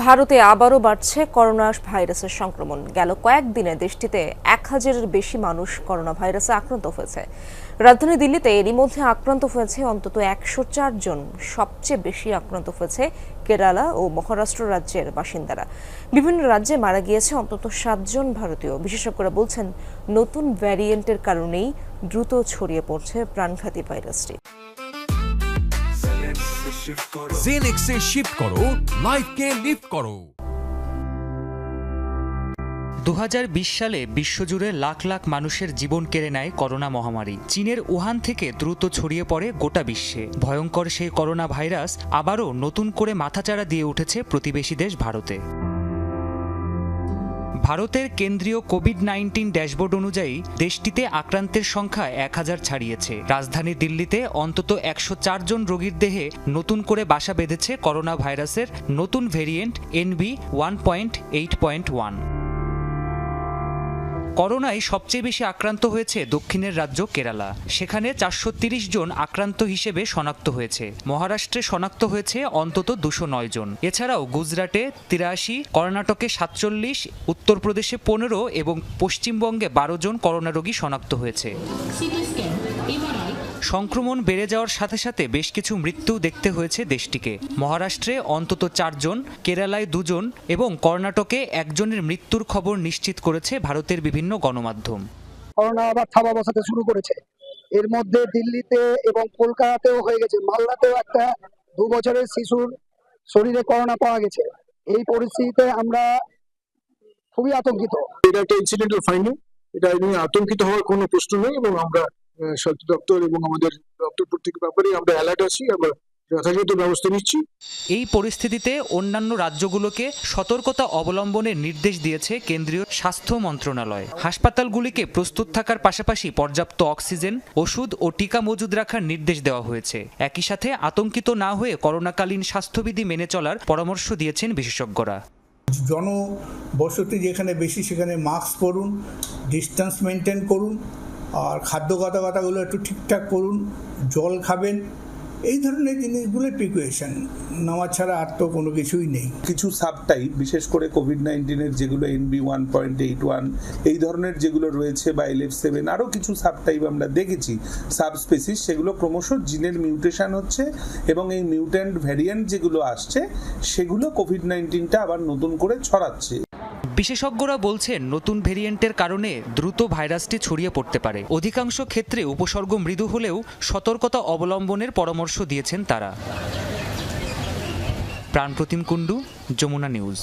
ভারতে আবারও বাড়ছে করোনা ভাইরাসের সংক্রমণ। গেল কয়েকদিনে দেশটিতে এক হাজারের বেশি মানুষ করোনা ভাইরাসে আক্রান্ত হয়েছে। রাজধানী দিল্লিতে এরই মধ্যে আক্রান্ত হয়েছে অন্তত একশো চার জন। সবচেয়ে বেশি আক্রান্ত হয়েছে কেরালা ও মহারাষ্ট্র রাজ্যের বাসিন্দারা। বিভিন্ন রাজ্যে মারা গিয়েছে অন্তত সাতজন ভারতীয়। বিশেষজ্ঞরা বলছেন, নতুন ভ্যারিয়েন্টের কারণেই দ্রুত ছড়িয়ে পড়ছে প্রাণঘাতী ভাইরাসটি। জেনেক্সে শিফট করো লাইফকে লিফট করো। দু হাজার বিশ সালে বিশ্বজুড়ে লাখ লাখ মানুষের জীবন কেড়ে নেয় করোনা মহামারী। চীনের উহান থেকে দ্রুত ছড়িয়ে পড়ে গোটা বিশ্বে। ভয়ঙ্কর সেই করোনা ভাইরাস আবারও নতুন করে মাথাচাড়া দিয়ে উঠেছে প্রতিবেশী দেশ ভারতে। ভারতের কেন্দ্রীয় কোভিড নাইন্টিন ড্যাশবোর্ড অনুযায়ী দেশটিতে আক্রান্তের সংখ্যা এক হাজার ছাড়িয়েছে। রাজধানী দিল্লিতে অন্তত একশো জন রোগীর দেহে নতুন করে বাসা বেঁধেছে করোনা ভাইরাসের নতুন variant NB one point eight point one. করোনায় সবচেয়ে বেশি আক্রান্ত হয়েছে দক্ষিণের রাজ্য কেরালা। সেখানে চারশো জন আক্রান্ত হিসেবে শনাক্ত হয়েছে। মহারাষ্ট্রে শনাক্ত হয়েছে অন্তত দুশো নয় জন। এছাড়াও গুজরাটে তিরাশি, কর্ণাটকে সাতচল্লিশ, উত্তরপ্রদেশে পনেরো এবং পশ্চিমবঙ্গে বারো জন করোনা রোগী শনাক্ত হয়েছে। সংক্রমণ বেড়ে যাওয়ার সাথে সাথে বেশ কিছু মৃত্যু দেখতে হয়েছে দেশটিকে। মহারাষ্ট্রে অন্তত চারজন কেরালায় দুজন এবং কর্ণাটকে একজনের মৃত্যুর খবর নিশ্চিত করেছে ভারতের বিভিন্ন গণমাধ্যম। করোনা আবার থাবা বসাতে শুরু করেছে। এর মধ্যে দিল্লিতে এবং কলকাতাতেও হয়ে গেছে। মালদাতেও একটা দু বছরের শিশুর শরীরে করোনা পাওয়া গেছে। এই পরিস্থিতিতে আমরা খুবই আতঙ্কিত। এটা একটা ইনসিডেন্টাল ফাইন্ডিং এটা নিয়ে আতঙ্কিত হওয়ার কোনো প্রশ্ন নেই এবং আমরা স্বাস্থ্য দপ্তর এবং আমাদের দপ্তর প্রত্যেক ব্যাপারে আমরা অ্যালার্ট আছি আমরা যথাযথ ব্যবস্থা নিচ্ছি। এই পরিস্থিতিতে অন্যান্য রাজ্যগুলোকে সতর্কতা অবলম্বনের নির্দেশ দিয়েছে কেন্দ্রীয় স্বাস্থ্য মন্ত্রণালয়। হাসপাতালগুলিকে প্রস্তুত থাকার পাশাপাশি পর্যাপ্ত অক্সিজেন ওষুধ ও টিকা মজুদ রাখার নির্দেশ দেওয়া হয়েছে। একই সাথে আতঙ্কিত না হয়ে করোনাকালীন স্বাস্থ্যবিধি মেনে চলার পরামর্শ দিয়েছেন বিশেষজ্ঞরা। জনবসতি যেখানে বেশি সেখানে মাস্ক পরুন ডিস্টেন্স মেনটেন করুন আর খাদ্য কথাগুলো একটু ঠিকঠাক করুন, জল খাবেন। এই ধরনের জিনিসগুলো প্রিকুয়েশন নেওয়া ছাড়া আর তো কোনো কিছুই নেই। কিছু সাবটাইপ, বিশেষ করে কোভিড নাইন্টিনের যেগুলো NB one point eight one এই ধরনের যেগুলো রয়েছে বা এলএফ সেভেন আরও কিছু সাবটাইপ আমরা দেখেছি। সাবস্পেসিস, সেগুলো ক্রমশ জিনের মিউটেশন হচ্ছে এবং এই মিউট্যান্ট ভ্যারিয়েন্ট যেগুলো আসছে, সেগুলো কোভিড নাইন্টিনটা আবার নতুন করে ছড়াচ্ছে। বিশেষজ্ঞরা বলছেন নতুন ভেরিয়েন্টের কারণে দ্রুত ভাইরাসটি ছড়িয়ে পড়তে পারে। অধিকাংশ ক্ষেত্রে উপসর্গ মৃদু হলেও সতর্কতা অবলম্বনের পরামর্শ দিয়েছেন তারা। প্রাণপ্রতিম কুণ্ডু, যমুনা নিউজ।